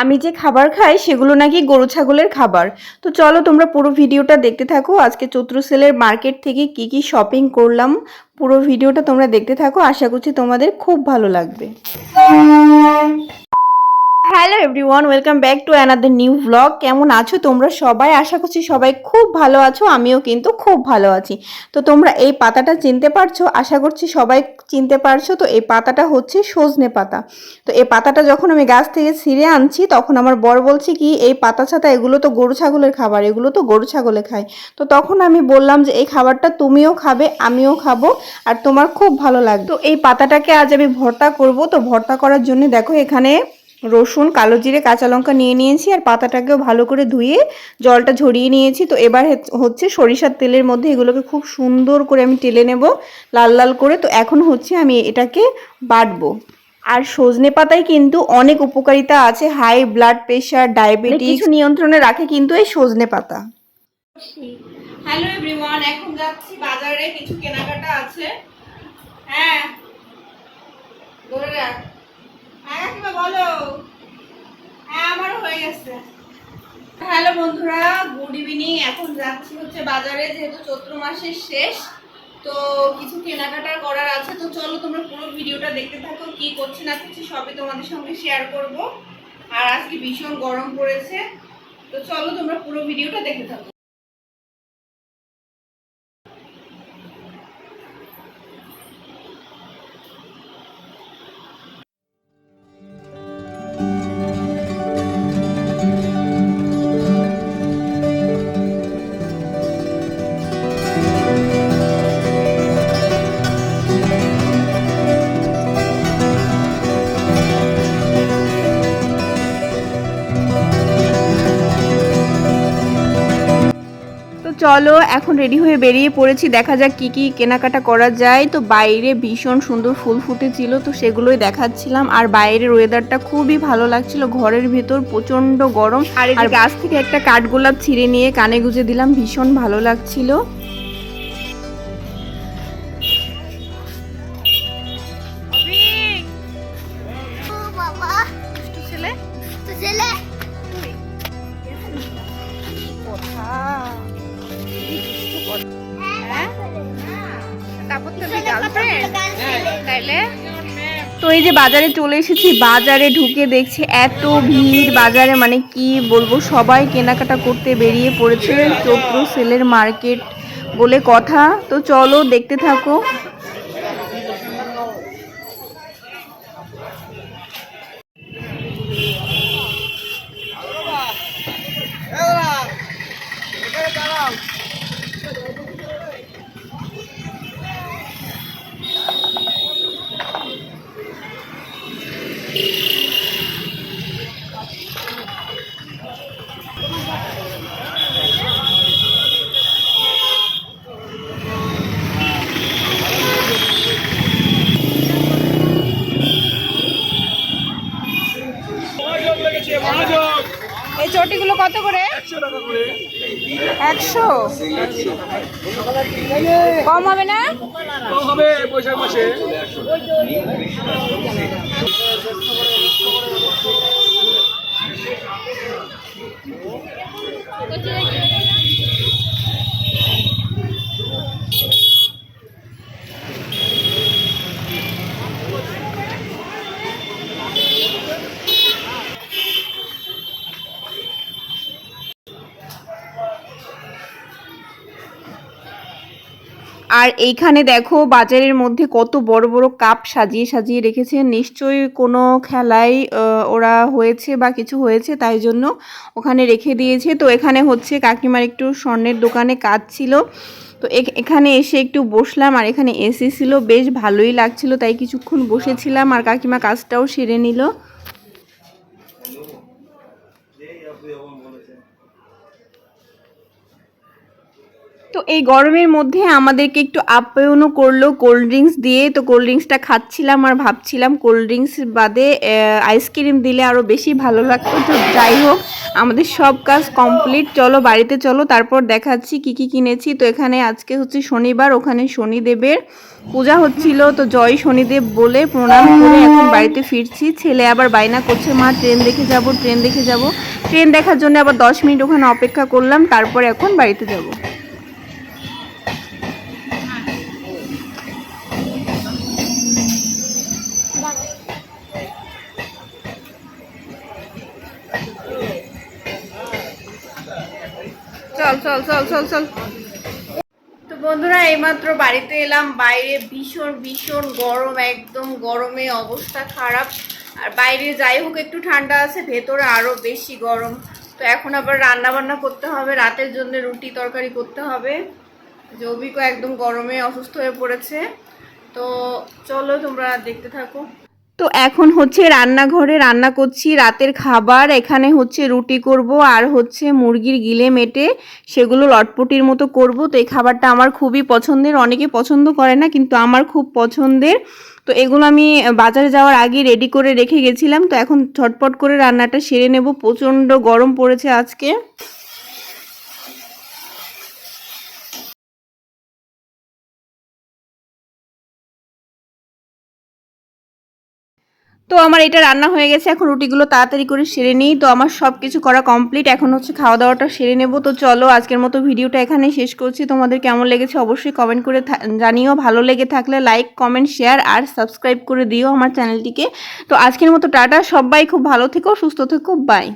আমি যে খাবার খাই সেগুলো নাকি গরু ছাগলের খাবার। তো চলো তোমরা পুরো ভিডিওটা দেখতে থাকো। আজকে চৈত্র সেলের মার্কেট থেকে কি কি শপিং করলাম, পুরো ভিডিওটা তোমরা দেখতে থাকো। আশা করছি তোমাদের খুব ভালো লাগবে। Hello everyone, welcome back to another new blog. কেমন আছো তোমরা সবাই? আশা করছি সবাই খুব ভালো আছো, আমিও কিন্তু খুব ভালো আছি। তো তোমরা এই পাতাটা চিনতে পারছ? আশা করছি সবাই চিনতে পারছ। তো এই পাতাটা হচ্ছে সজনে পাতা। তো এই পাতাটা যখন আমি গাছ থেকে ছিঁড়ে আনছি, তখন আমার বর বলছে কি, এই পাতা ছাতা, এগুলো তো গরু ছাগলের খাবার, এগুলো তো গরু ছাগলে খায়। তো তখন আমি বললাম যে, এই খাবারটা তুমিও খাবে, আমিও খাব, আর তোমার খুব ভালো লাগবে। তো এই পাতাটাকে আজ আমি ভর্তা করব। তো ভর্তা করার জন্য দেখো এখানে রসুন কালো জিরে কাঁচা লঙ্কা নিয়ে নিয়েছি আর পাতাটাকেও ভালো করে ধুয়ে জলটা ঝরিয়ে নিয়েছি। তো এবার হচ্ছে- সরিষার তেলের মধ্যে এগুলোকে খুব সুন্দর করে আমি টেলে নেব লাল লাল করে। তো এখন হচ্ছে আমি এটাকে বাটবো। আর সজনে পাতায় কিন্তু অনেক উপকারিতা আছে। হাই ব্লাড প্রেশার ডায়াবেটিস কিছু নিয়ন্ত্রণে রাখে কিন্তু এই সজনে পাতা। হ্যালো এভরিওয়ান এখন যাচ্ছি বাজারে। কিছু কেনাকাটা আছে। হ্যাঁ। ধরে রাখ। হ্যাঁ বলো। গেছে। হ্যালো বন্ধুরা, গুড ইভিনিং। এখন যাচ্ছি হচ্ছে বাজারে, যেহেতু চৈত্র মাসের শেষ, তো কিছু কেনাকাটা করার আছে। তো চলো তোমরা পুরো ভিডিওটা দেখতে থাকো, কি করছি না করছি সবই তোমাদের সঙ্গে শেয়ার করব। আর আজকে ভীষণ গরম পড়েছে। তো চলো তোমরা পুরো ভিডিওটা দেখে থাকো। চলো এখন রেডি হয়ে বেরিয়ে পড়েছি। দেখা যাক কি কি কেনাকাটা করা যায়। তো বাইরে ভীষণ সুন্দর ফুল ফুটেছিল তো সেগুলোই দেখাচ্ছিলাম। আর বাইরের ওয়েদারটা খুবই ভালো লাগছিল। ঘরের ভেতর প্রচণ্ড গরম। আর এই গাছ থেকে একটা কাঠগোলাপ ছিঁড়ে নিয়ে কানে গুজে দিলাম। ভীষণ ভালো লাগছিল। ও ছেলে? ছেলে? তো এই যে বাজারে চলে এসেছি, বাজারে ঢুকে দেখছি এত ভিড়। বাজারে মানে কি বলব, সবাই কেনাকাটা করতে বেরিয়ে পড়েছে চৈত্র সেলের মার্কেট বলে কথা। তো চলো দেখতে থাকো। এই চটিগুলো কত করে? একশো? কম হবে না? হবে বৈশাখ মাসে আর এইখানে দেখো বাজারের মধ্যে কত বড় বড় কাপ সাজিয়ে সাজিয়ে রেখেছে। নিশ্চয়ই কোনো আহ, ওরা হয়েছে বা কিছু হয়েছে তাই জন্য ওখানে রেখে দিয়েছে। তো এখানে হচ্ছে কাকিমার একটু স্বর্ণের দোকানে কাজ ছিল। তো এখ- এখানে এসে একটু বসলাম আর এখানে এসি ছিল বেশ ভালোই লাগছিল তাই কিছুক্ষণ বসেছিলাম আর কাকিমা কাজটাও সেরে নিল। তো এই গরমের মধ্যে আমাদেরকে একটু আপ্যায়নও করল কোল্ড ড্রিঙ্কস দিয়ে। তো কোল্ড ড্রিঙ্কসটা খাচ্ছিলাম আর ভাবছিলাম কোল্ড ড্রিঙ্কস বাদে আইসক্রিম দিলে আরও বেশি ভালো লাগতো। তো যাই হোক, আমাদের সব কাজ কমপ্লিট চলো বাড়িতে চলো, তারপর দেখাচ্ছি কি কি কিনেছি। তো এখানে আজকে হচ্ছে শনিবার, ওখানে শনিদেবের পূজা হচ্ছিল। তো জয় শনিদেব বলে প্রণাম করে এখন বাড়িতে ফিরছি। ছেলে আবার বায়না করছে, মা, ট্রেন দেখে যাব, ট্রেন দেখে যাব। ট্রেন দেখার জন্য আবার দশ মিনিট ওখানে অপেক্ষা করলাম, তারপর এখন বাড়িতে যাব। চল চল চল চল। তো বন্ধুরা, এইমাত্র বাড়িতে এলাম। বাইরে ভীষণ ভীষণ গরম, একদম গরমে অবস্থা খারাপ। আর বাইরে যাই হোক, একটু ঠান্ডা আছে, ভেতরে আরও বেশি গরম। তো এখন আবার রান্না বান্না করতে হবে, রাতের জন্য রুটি তরকারি করতে হবে। জৌবিকও একদম গরমে অসুস্থ হয়ে পড়েছে। তো চলো, তোমরা দেখতে থাকো। তো এখন হচ্ছে রান্নাঘরে রান্না করছি, রাতের খাবার, এখানে হচ্ছে রুটি করব আর হচ্ছে মুরগির গিলে মেটে সেগুলো লটপটির মতো করব। তো এই খাবারটা আমার খুবই পছন্দের, অনেকে পছন্দ করে না কিন্তু আমার খুব পছন্দের। তো এগুলো আমি বাজারে যাওয়ার আগে রেডি করে রেখে গেছিলাম। তো এখন ঝটপট করে রান্নাটা সেরে নেব। প্রচণ্ড গরম পড়েছে আজকে। তো আমার এটা রান্না হয়ে গেছে, এখন রুটিগুলো তাড়াতাড়ি করে সেরে নিই। তো আমার সব কিছু করা কমপ্লিট, এখন হচ্ছে খাওয়া দাওয়াটা সেরে নেব। তো চলো, আজকের মতো ভিডিওটা এখানে শেষ করছি। তোমাদের কেমন লেগেছে অবশ্যই কমেন্ট করে জানিও। ভালো লেগে থাকলে লাইক কমেন্ট শেয়ার আর সাবস্ক্রাইব করে দিও আমার চ্যানেলটিকে তো আজকের মতো টাটা, সবাই খুব ভালো থেকো, সুস্থ থেকো বাই